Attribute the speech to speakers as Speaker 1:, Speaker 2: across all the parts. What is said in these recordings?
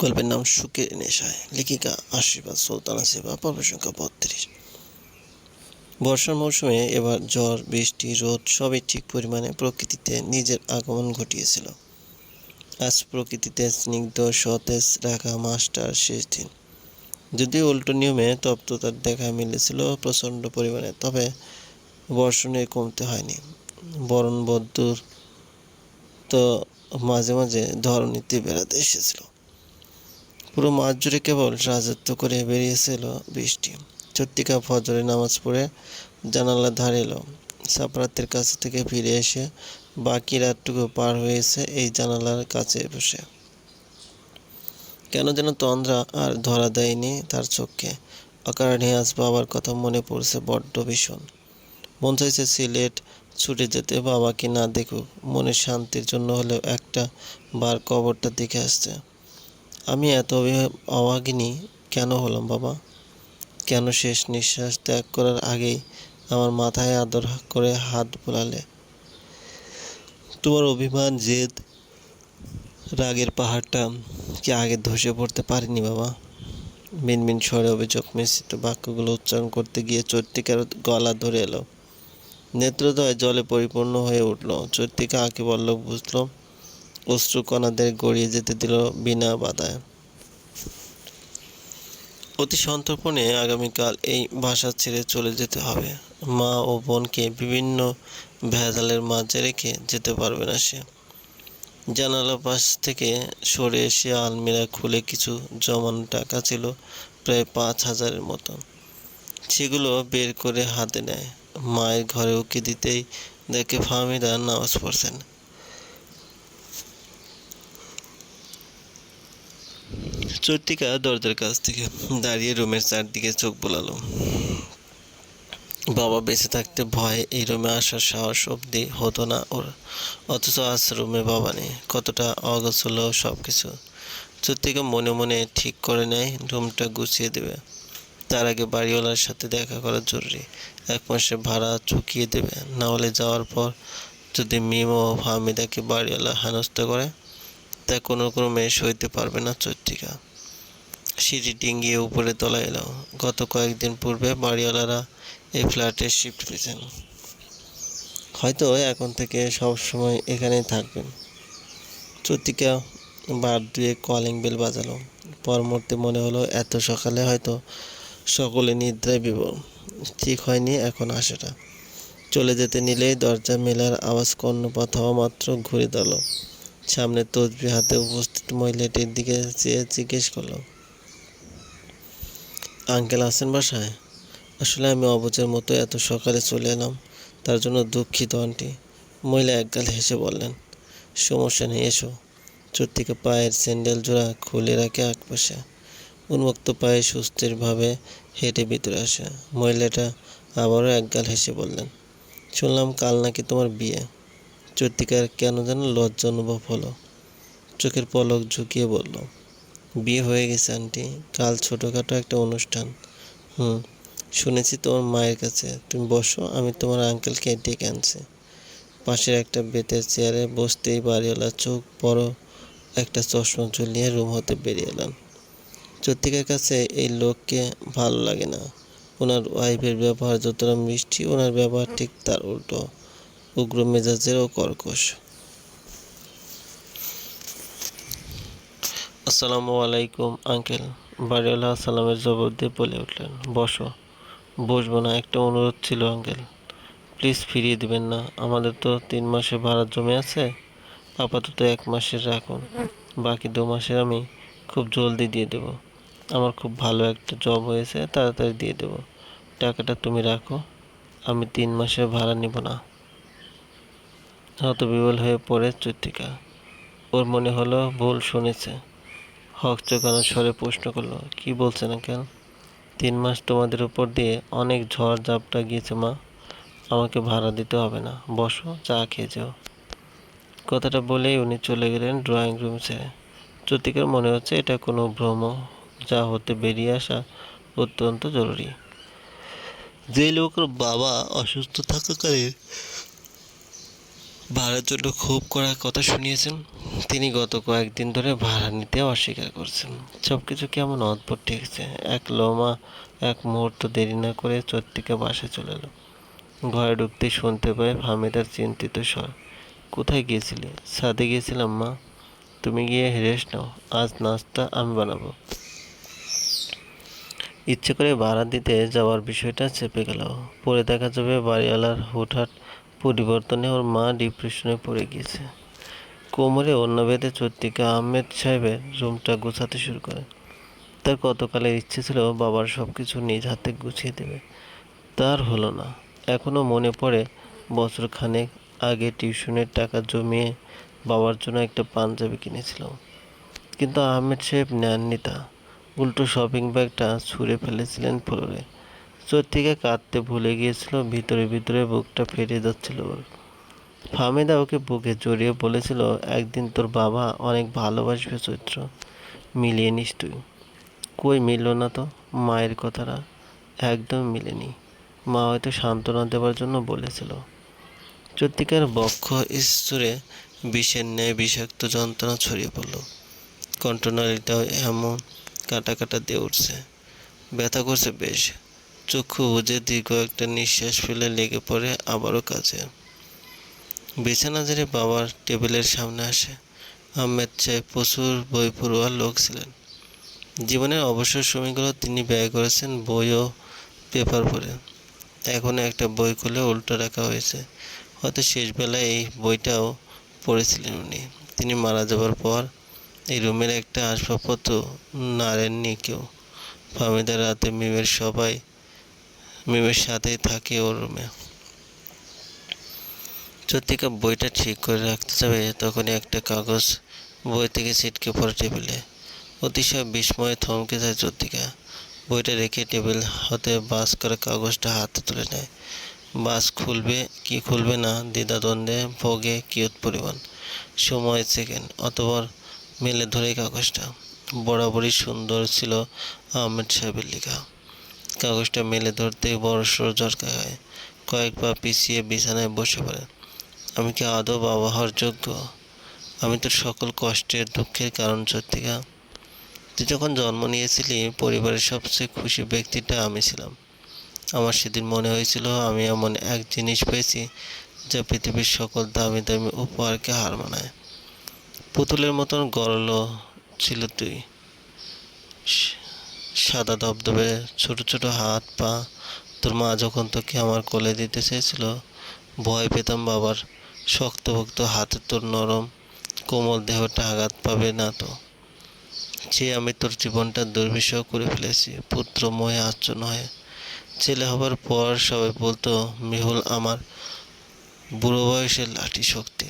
Speaker 1: গল্পের নাম সুখের নেশায়। লেখিকা আশীর্বাদ সুলতানা সেবা পর্ব সংখ্যা বত্রিশ। বর্ষার মৌসুমে এবার ঝড়, বৃষ্টি, রোদ সবই ঠিক পরিমাণে প্রকৃতিতে নিজের আগমন ঘটিয়েছিল। আজ প্রকৃতিতে স্নিগ্ধ সতেজ রাখা মাসটার শেষ দিন। যদিও উল্টো নিয়মে তপ্ততার দেখা মিলেছিল প্রচণ্ড পরিমাণে, তবে বর্ষণে কমতে হয়নি। বরণ বদ্যুর তো মাঝে মাঝে ধরণীতে বেড়াতে এসেছিল। পুরো মাস জুড়ে কেবল রাজত্ব করে বেরিয়েছিল বৃষ্টি। চট্টিকা ফজরে নামাজ পড়ে জানালার ধারে এলো। সাপরাতের কাছে থেকে ফিরে এসে বাকি রাতটুকু পার হয়েছে এই জানালার কাছে বসে। কেন যেন তন্দ্রা আর ধরা দেয়নি তার চোখকে। অকারণে আজ বাবার কথা মনে পড়ছে বড্ড ভীষণ। মন চাইছে সিলেট ছুটে যেতে বাবাকে না দেখুক, মনের শান্তির জন্য হলেও একটা বার কবরটা দেখে আসছে আমি এত অভাগিনী কেন হলাম, বাবা? কেন শেষ নিঃশ্বাস ত্যাগ করার আগেই আমার মাথায় আদর করে হাত বোলালে? তোমার অভিমান, জেদ, রাগের পাহাড়টা কি আগে ধসে পড়তে পারিনি, বাবা? মিনমিন স্বরে অভিযোগ মিশ্রিত বাক্যগুলো উচ্চারণ করতে গিয়ে চৈত্রিকার গলা ধরে এলো। নেত্রদয় জলে পরিপূর্ণ হয়ে উঠল। চৈত্রিকা আঁকি বল্লভ বুঝল অশ্রুকণাদের গড়িয়ে যেতে দিল বিনা বাধায়। অতি সন্তর্পণে আগামীকাল এই বাসা ছেড়ে চলে যেতে হবে। মা ও বোনকে বিভিন্ন ভেজালের মাঝে রেখে যেতে পারবে না সে। জানালা পাশ থেকে সরে এসে আলমিরা খুলে কিছু জমানো টাকা ছিল প্রায় পাঁচ হাজারের মতো। সেগুলো বের করে হাতে নেয়। মায়ের ঘরে উকি দিতেই দেখে ফাহমিদা নামাজ পড়ছেন। চৈত্রিকা দরজার কাছ থেকে দাঁড়িয়ে রুমের চারদিকে চোখ বোলালো। বাবা বেঁচে থাকতে ভয় এই রুমে আসার সাহস অবধি হতো না ওর। অথচ আজ রুমে বাবা নেই, কতটা অগোছল সব কিছু চৈত্রিকা মনে মনে ঠিক করে নেয়, রুমটা গুছিয়ে দেবে। তার আগে বাড়িওয়ালার সাথে দেখা করা জরুরি। এক মাসে ভাড়া চুকিয়ে দেবে। না হলে যাওয়ার পর যদি মিম ও হামিদাকে বাড়িওয়ালা হেনস্থা করে, তা কোনো কোনো ক্রমে সইতে পারবে না চৈত্রিকা সিঁড়ি ডিঙ্গিয়ে উপরে তোলা এলো। গত কয়েকদিন পূর্বে বাড়িওয়ালারা এই ফ্ল্যাটে শিফট পেয়েছেন। হয়তো এখন থেকে সব সময় এখানেই থাকবেন। চতিকা বার দুয়ে কলিং বেল বাজালো। পরমুহূর্তে মনে হলো, এত সকালে হয়তো সকলে নিদ্রায় বিভোর ঠিক হয়নি এখন আসাটা। চলে যেতে নিলেই দরজা মেলার আওয়াজ কর্ণপাত হওয়া মাত্র ঘুরে দাঁড়াল। সামনে তসবি হাতে উপস্থিত মহিলাটির দিকে চেয়ে জিজ্ঞেস করল আঙ্কেল আছেন বাসায়? আসলে আমি অবুজের মতো এত সকালে চলে এলাম। তার জন্য দুঃখিত, আন্টি। মহিলা একগাল হেসে বললেন সমস্যা নেই এসো। চর্তিকা পায়ের স্যান্ডেল জোড়া খুলে রাখে একপাশে উন্মুক্ত পায়ে সুস্থিরভাবে হেঁটে ভিতরে আসে। মহিলাটা আবারও একগাল হেসে বললেন, শুনলাম কাল নাকি তোমার বিয়ে। চৈত্রিকার কেন যেন লজ্জা অনুভব হলো। চোখের পলক ঝুঁকিয়ে বলল বিয়ে হয়ে গেছে, আন্টি। কাল ছোটোখাটো একটা অনুষ্ঠান। হুম, শুনেছি তোমার মায়ের কাছে। তুমি বসো, আমি তোমার আঙ্কেলকে ডেকে আনছি। পাশের একটা বেতের চেয়ারে বসতেই বাড়িওয়ালা চোখ বড় একটা চশমা ঝুলিয়ে রুম হতে বেরিয়ে এলাম চৈত্রিকার কাছে এই লোককে ভালো লাগে না। ওনার ওয়াইফের ব্যবহার যতটা মিষ্টি, ওনার ব্যবহার ঠিক তার উল্টো। উগ্র মেজাজের ও কর্কশ। আসসালামু আলাইকুম, আঙ্কেল। বাড়িওয়ালা আসসালামের জবাব দিয়ে বলে উঠলেন, বসো। বসবো না, একটা অনুরোধ ছিল, আঙ্কেল। প্লিজ ফিরিয়ে দিবেন না, আমাদের তো তিন মাসে ভাড়া জমে আছে। আপাতত এক মাসের রাখুন, বাকি দু মাসের আমি খুব জলদি দিয়ে দেব। আমার খুব ভালো একটা জব হয়েছে, তাড়াতাড়ি দিয়ে দেব। টাকাটা তুমি রাখো, আমি তিন মাসের ভাড়া নিব না। হতবিবল হয়ে পড়ে চৈত্রিকা। ওর মনে হলো ভুল শুনেছে। হক চোখানো স্বরে প্রশ্ন করল, কি বলছেন কেন তিন মাস তোমাদের উপর দিয়ে অনেক ঝড় ঝাপটা গিয়েছে মা। আমাকে ভাড়া দিতে হবে না। বসো, চা খেয়ে যাও। কথাটা বলেই উনি চলে গেলেন ড্রয়িং রুম ছেড়ে। চতিকার মনে হচ্ছে এটা কোনো ভ্রম, যা হতে বেরিয়ে আসা অত্যন্ত জরুরি। যে লোকের বাবা অসুস্থ থাকাকালীন ভাড়ার জন্য খুব কড়া কথা শুনিয়েছেন। তিনি গত কয়েকদিন ধরে ভাড়া নিতে অস্বীকার করছেন। সব কিছু কেমন অদ্ভুত ঠেকছে এক লোমা, এক মুহূর্ত দেরি না করে চত্রিকা বাসায় চলে এলো। ঘরে ঢুকতে শুনতে পায় হামিদার চিন্তিত স্বর। কোথায় গিয়েছিলে? ছাদে গিয়েছিলাম, মা। তুমি গিয়ে রেস্ট নাও। আজ নাস্তা আমি বানাবো। ইচ্ছে করে ভাড়া দিতে যাওয়ার বিষয়টা চেপে গেল। পরে দেখা যাবে বাড়িওয়ালার হুটহাট পরিবর্তনে ওর মা ডিপ্রেশনে পড়ে গিয়েছে। কোমরে অন্য বেঁধে চত্রিকা আহমেদ সাহেবের রুমটা গোছাতে শুরু করে। তার কতকালের ইচ্ছে ছিল বাবার সব কিছু নিজ হাতে গুছিয়ে দেবে। তার হলো না। এখনও মনে পড়ে বছর খানেক আগে টিউশনের টাকা জমিয়ে বাবার জন্য একটা পাঞ্জাবি কিনেছিল কিন্তু আহমেদ সাহেব নেননি তা। উল্টো শপিং ব্যাগটা ছুঁড়ে ফেলেছিলেন ফ্লোরে। চত্রিকা কাঁদতে ভুলে গিয়েছিল, ভিতরে ভিতরে বুকটা ফেটে যাচ্ছিল ফাহমিদা ওকে বুকে জড়িয়ে বলেছিল, একদিন তোর বাবা অনেক ভালোবাসবে চৈত্র। মিলিয়ে নিস তুই। কই মিলল না তো? মায়ের কথাটা একদম মিলেনি। মা হয়তো সান্ত্বনা দেওয়ার জন্য বলেছিল। চত্রিকার বক্ষ স্তরে বিষের ন্যায় বিষাক্ত যন্ত্রণা ছড়িয়ে পড়ল। কণ্ঠনালীটাও এমন কাটা কাটা দিয়ে উঠছে। ব্যথা করছে বেশ। চক্ষু বুঝে দীর্ঘ একটা নিঃশ্বাস ফেলে লেগে পড়ে আবারও কাজে বিছানা ঝেড়ে বাবার টেবিলের সামনে আসে। আহমেদ সাহেব প্রচুর বই পড়ুয়া লোক ছিলেন। জীবনের অবসর সময়গুলো তিনি ব্যয় করেছেন বই ও পেপার পড়ে। এখন একটা বই খুলে উল্টো রাখা হয়েছে। হয়তো শেষবেলায় এই বইটাও পড়েছিলেন উনি। তিনি মারা যাবার পর এই রুমের একটা আসবাবপত্র নাড়েননি কেউ। ফামিদা রাতে মিমের সবাই মিমের সাথেই থাকে ওর রুমে। চত্রিকা বইটা ঠিক করে রাখতে যাবে, তখনই একটা কাগজ বই থেকে ছিটকে পড়ে টেবিলে। অতিশয় বিস্ময়ে থমকে যায় চত্রিকা বইটা রেখে টেবিল হতে বাস করে কাগজটা হাতে তুলে নেয়। বাস খুলবে কি খুলবে না, দ্বিধাদ্বন্দ্বে ভোগে কিয়ত পরিমাণ। সময় সেকেন্ড অতবার মেলে ধরে কাগজটা। বরাবরই সুন্দর ছিল আহমেদ সাহেবের লেখা। কাগজটা মেলে ধরতে বড় সড় ঝটকা খায়। কয়েক পা পিছিয়ে বিছানায় বসে পড়ে। আমি কি আদৌ বাবা হওয়ার যোগ্য আমি তোর সকল কষ্টের দুঃখের কারণ সত্যিকা তুই যখন জন্ম নিয়েছিলি, পরিবারের সবচেয়ে খুশি ব্যক্তিটা আমি ছিলাম। আমার সেদিন মনে হয়েছিল, আমি এমন এক জিনিস পেয়েছি, যা পৃথিবীর সকল দামি দামি উপহারকে হার মানায়। পুতুলের মতন গরল ছিল তুই। সাদা ধবধবে ছোট ছোট হাত পা। তোর মা যখন তোকে আমার কোলে দিতে চেয়েছিল, ভয় পেতাম বাবার শক্তভক্ত হাতে তোর নরম, কোমল দেহটা আঘাত পাবে না তো। যে আমি তোর জীবনটা দুর্বিষহ করে ফেলেছি পুত্র মহে আচ্ছন্ন হয়ে। ছেলে হবার পর সবাই বলতো, মেহুল আমার বুড়ো বয়সের লাঠি শক্তি।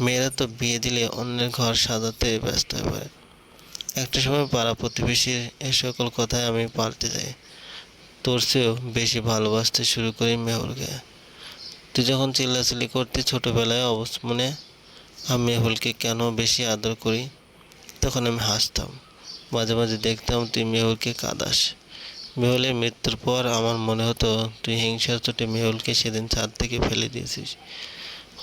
Speaker 1: মেয়েরা তো বিয়ে দিলে অন্যের ঘর সাজাতে ব্যস্ত হয়ে পড়ে। একটা সময় পাড়া প্রতিবেশীর এ সকল কথায় আমি পাল্টে যাই তোর চেয়েও বেশি ভালোবাসতে শুরু করি মেহুলকে। তুই যখন চিল্লাচিল্লি করতে ছোটোবেলায় অবশ্য মনে, আমি মেহুলকে কেন বেশি আদর করি? তখন আমি হাসতাম। মাঝে মাঝে দেখতাম তুই মেহুলকে কাঁদাস। মেহুলের মৃত্যুর পর আমার মনে হতো তুই হিংসার চোটে মেহুলকে সেদিন ছাদ থেকে ফেলে দিয়েছিস।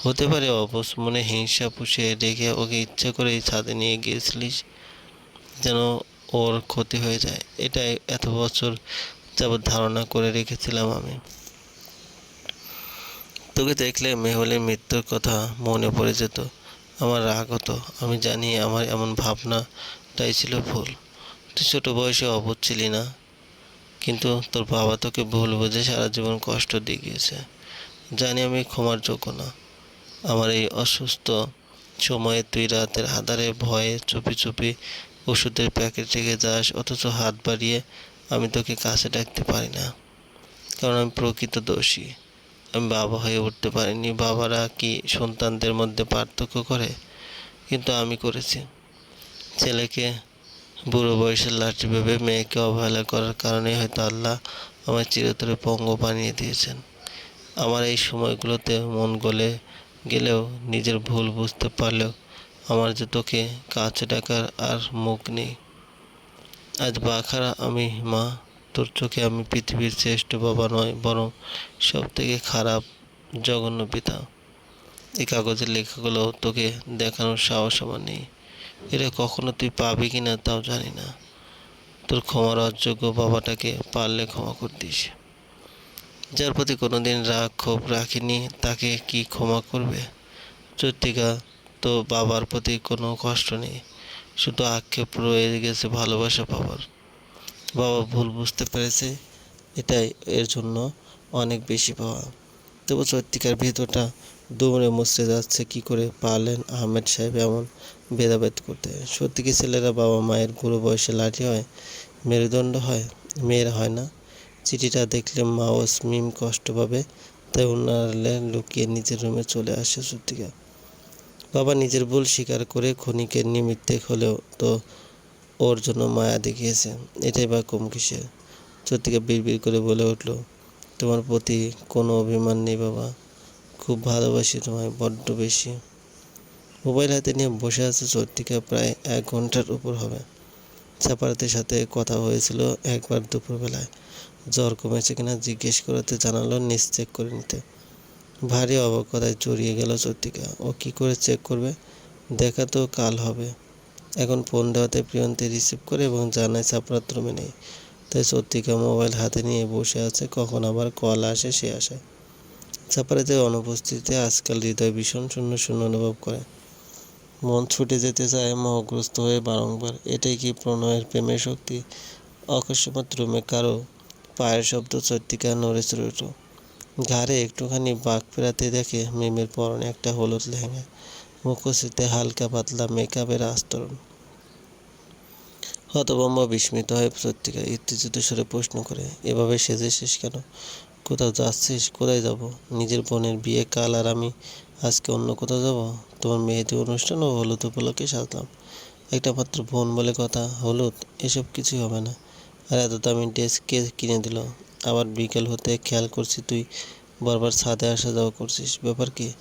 Speaker 1: হতে পারে অবশ মনে হিংসা পুষে রেখে ওকে ইচ্ছা করে ছাদে নিয়ে গিয়েছিলিস। যেন ওর ক্ষতি হয়ে যায়। এটাই এত বছর যাবৎ ধারণা করে রেখেছিলাম আমি। তোকে দেখলে মেহুলের মৃত্যুর কথা মনে পড়ে যেত। আমার রাগ হতো। আমি জানি আমার এমন ভাবনাটাই ছিল ভুল। তুই ছোটো বয়সে অবুধ ছিলি না। কিন্তু তোর বাবা তোকে ভুল বুঝে সারা জীবন কষ্ট দিয়ে গিয়েছে। জানি আমি ক্ষমার যোগ্য না। আমার এই অসুস্থ সময়ে তুই রাতের আধারে ভয়ে চুপি চুপি ওষুধের প্যাকেট রেখে যাস, অথচ হাত বাড়িয়ে আমি তোকে কাছে ডাকতে পারি না। কারণ আমি প্রকৃত দোষী। আমি বাবা হয়ে উঠতে পারিনি। বাবারা কি সন্তানদের মধ্যে পার্থক্য করে? কিন্তু আমি করেছি। ছেলেকে বুড়ো বয়সের লাঠি ভেবে মেয়েকে অবহেলা করার কারণে হয়তো আল্লাহ আমার চিরতরে পঙ্গ বানিয়ে দিয়েছেন। আমার এই সময়গুলোতে মন গলে গেলেও নিজের ভুল বুঝতে পারলেও আমার যে তোকে কাছে ডাকার আর মুখ নেই। আজ বাখারা আমি, মা, তোর চোখে আমি পৃথিবীর শ্রেষ্ঠ বাবা নয় বরং সব থেকে খারাপ জঘন্য পিতা। এই কাগজের লেখাগুলো তোকে দেখানোর সাহস আমার নেই। এটা কখনো তুই পাবি কি না তাও জানি না। তোর ক্ষমার অযোগ্য বাবাটাকে পারলে ক্ষমা করতিস। যার প্রতি কোনোদিন রাগ ক্ষোভ রাখিনি, তাকে কি ক্ষমা করবে? চৈত্রিকা তো বাবার প্রতি কোনো কষ্ট নেই। শুধু আক্ষেপ রয়ে গেছে ভালোবাসা বাবার বাবা ভুল বুঝতে পেরেছে, এটাই এর জন্য অনেক বেশি পাওয়া। তবু সত্যিকার ভিতরটা দৌড়ে মুচড়ে যাচ্ছে, কি করে পারলেন আহমেদ সাহেব এমন ভেদাভেদ করতে? সত্যি কি ছেলেরা বাবা মায়ের বুড়ো বয়সে লাঠি হয়, মেরুদণ্ড হয়, মেয়েরা হয় না? চিঠিটা দেখলে মা ও মিম কষ্ট পাবে, তাই উনারে লুকিয়ে নিজের রুমে চলে আসে সত্যিকা বাবা নিজের ভুল স্বীকার করে ক্ষণিকের নিমিত্তে হলেও তো ওর জন্য মায়া দেখিয়েছে। এটাই বা কম কিসের সত্যিকা বিড়বিড় করে বলে উঠল, তোমার প্রতি কোনো অভিমান নেই বাবা। খুব ভালোবাসি তোমায়, বড্ড বেশি। মোবাইল হাতে নিয়ে বসে আছে চত্রিকা প্রায় এক ঘণ্টার উপর হবে। চাপারাতের সাথে কথা হয়েছিল একবার দুপুরবেলায়। জ্বর কমেছে কিনা জিজ্ঞেস করাতে জানালো নিশ্চেক করে নিতে। ভারী অবকতায় জড়িয়ে গেল চত্রিকা ও কি করে চেক করবে? দেখা তো কাল হবে। এখন ফোন দেওয়াতে প্রিয়ন্তি রিসিভ করে এবং জানায় চাপরাত রুমে নেই। তাই চত্রিকা মোবাইল হাতে নিয়ে বসে আছে। কখন আবার কল আসে, সে আসে। চাপারাতের অনুপস্থিতিতে আজকাল হৃদয় ভীষণ শূন্য শূন্য অনুভব করে। মন ছুটে যেতে চায়, মোহগ্রস্ত হয়ে বারংবার। এটাই কি প্রণয়ের প্রেমের শক্তি? অকস্মাৎ রুমে কারও পায়ের শব্দ চৈত্রিকা নড়ে চড়ে উঠল। ঘাড়ে একটুখানি বাঘ ফেরাতে দেখে মিমের পরনে একটা হলুদ লেহেঙ্গা, মুখশ্রীতে হালকা পাতলা মেকআপের আস্তরণ। হতভম্ব, বিস্মিত হয়ে চৈত্রিকা উত্তেজিত স্বরে প্রশ্ন করে, এভাবে সেজেছিস কেন? কোথাও যাচ্ছিস? কোথায় যাব? নিজের বোনের বিয়ে কাল আর আমি আজকে অন্য কোথাও যাব? তোমার মেয়েদের অনুষ্ঠান ও হলুদ উপলক্ষে সাজলাম। একটা মাত্র বোন বলে কথা, হলুদ, এসব কিছুই হবে না। আর এত দামি ড্রেস কে কিনে দিল? আবার বিকেল হতে খেয়াল করছি তুই বারবার ছাদে আসা যাওয়া করছিস। ব্যাপার কি?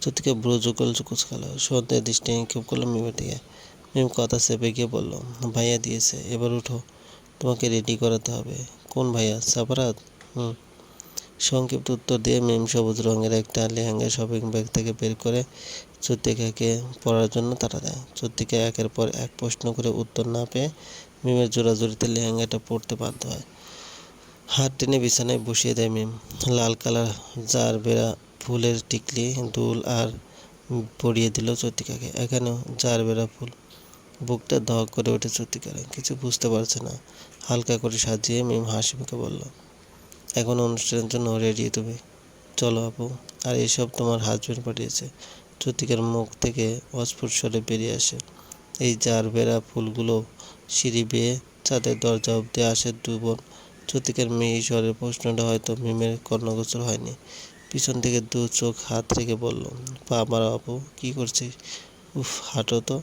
Speaker 1: চতুকে ব্রজকল কুচকালো সন্ধ্যে দৃষ্টি নিক্ষেপ করল মিমের দিকে মিম কথা চেপে গিয়ে বলল, ভাইয়া দিয়েছে, এবার উঠো। তোমাকে রেডি করাতে হবে। কোন ভাইয়া? সাপারাত হুম। সংক্ষিপ্ত উত্তর দিয়ে মিম সবুজ রঙের একটা লেহেঙ্গা শপিং ব্যাগ থেকে বের করে চত্রিকাকে পড়ার জন্য তাড়া দেয়। চত্রিকা একের পর এক প্রশ্ন করে উত্তর না পেয়ে মিমের জোড়াজুড়িতে লেহেঙ্গাটা পড়তে বাধ্য হয়। হাত টেনে বিছানায় বসিয়ে দেয় মিম। লাল কালার জার বেড়া ফুলের টিকলি, দুল আর পরিয়ে দিল চতিকাকে। এখানেও জার বেড়া ফুল। বুকটা দহক করে ওঠে চতিকার। কিছু বুঝতে পারছে না। হালকা করে সাজিয়ে মিম হাসি মুখে বলল, এখন অনুষ্ঠানের জন্য রেডি তুমি। চলো আপু, আর এসব তোমার হাজব্যান্ড পাঠিয়েছে। চতিকার মুখ থেকে অস্ফুট স্বরে বেরিয়ে আসে। এই জার বেড়া ফুলগুলো সিঁড়ি বেয়ে ছাদের দরজা অব্দি আসে দু চত্রিকার মেয়ে স্বরের প্রশ্নটা হয়তো মিমের কর্ণগোচর হয়নি। পিছন থেকে দু চোখ হাত রেখে বলল পা মারা আপু কী করছিস? উফ, হাঁটো তো।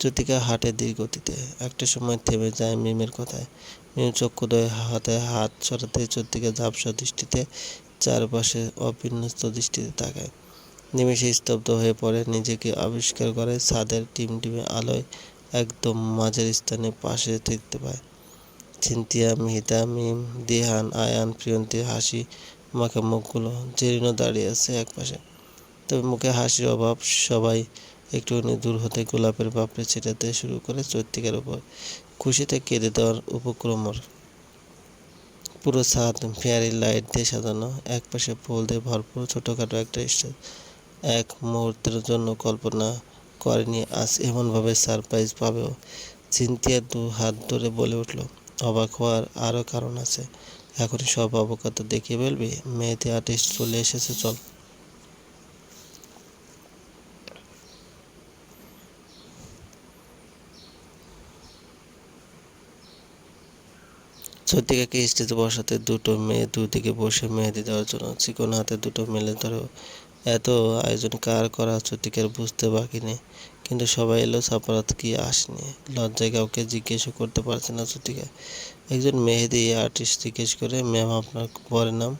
Speaker 1: জ্যোতিকা হাঁটে গতিতে। একটা সময় থেমে যায় মিমের কথায়। মিম চক্ষুদয় হাতে হাত সরাতে চতুর্দিকে ঝাপসা দৃষ্টিতে চারপাশে অবিন্যস্ত দৃষ্টিতে তাকায়। নিমেষে স্তব্ধ হয়ে পড়ে, নিজেকে আবিষ্কার করে ছাদের টিমটিমে আলোয় একদম মাঝের স্থানে পাশে দেখতে পায়। চিন্তিয়া মিহিতা মিম দিহান আয়ান প্রিয়ন্তী হাসি মাখা মুখগুলো জেরিনও দাঁড়িয়ে আছে একপাশে তবে মুখে হাসির অভাব, সবাই একটুখানি দূর হতে গোলাপের পাপড়ি ছিটাতে শুরু করে চৈত্রিকার উপর। খুশিতে কেঁদে দেওয়ার উপক্রম পুরো ছাদ, ফেয়ারি লাইট দিয়ে সাজানো একপাশে ফুল দিয়ে ভরপুর ছোটোখাটো একটা স্টেজ। এক মুহূর্তের জন্য কল্পনা করেনি আজ এমনভাবে সারপ্রাইজ পাবেও। চিন্তিয়া দু হাত ধরে বলে উঠল অবাক হওয়ার আরও কারণ আছে। এখনই সব অবকাত দেখিয়ে ফেলবি মেয়েতে আর্টিস্ট চলে এসেছে, চল। চত্রিকাকে স্টেজে বসাতে দুটো মেয়ে দুদিকে বসে মেহেদি দেওয়ার জন্য চিকন হাতে দুটো মেলে ধরে এত আয়োজন কার করা? চত্রিকার বুঝতে বাকি নেই। কিন্তু সবাই এলো সাপারাত কি আসেনি লজ্জায় কাউকে জিজ্ঞেসও করতে পারছে না চুতিকা। একজন মেহেদি আর্টিস্ট জিজ্ঞেস করে ম্যাম আপনার পরের নাম?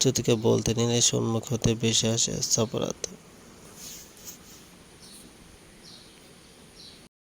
Speaker 1: চুতিকা বলতে নিলে সম্মুখ হতে বেশি আসে সাপারাত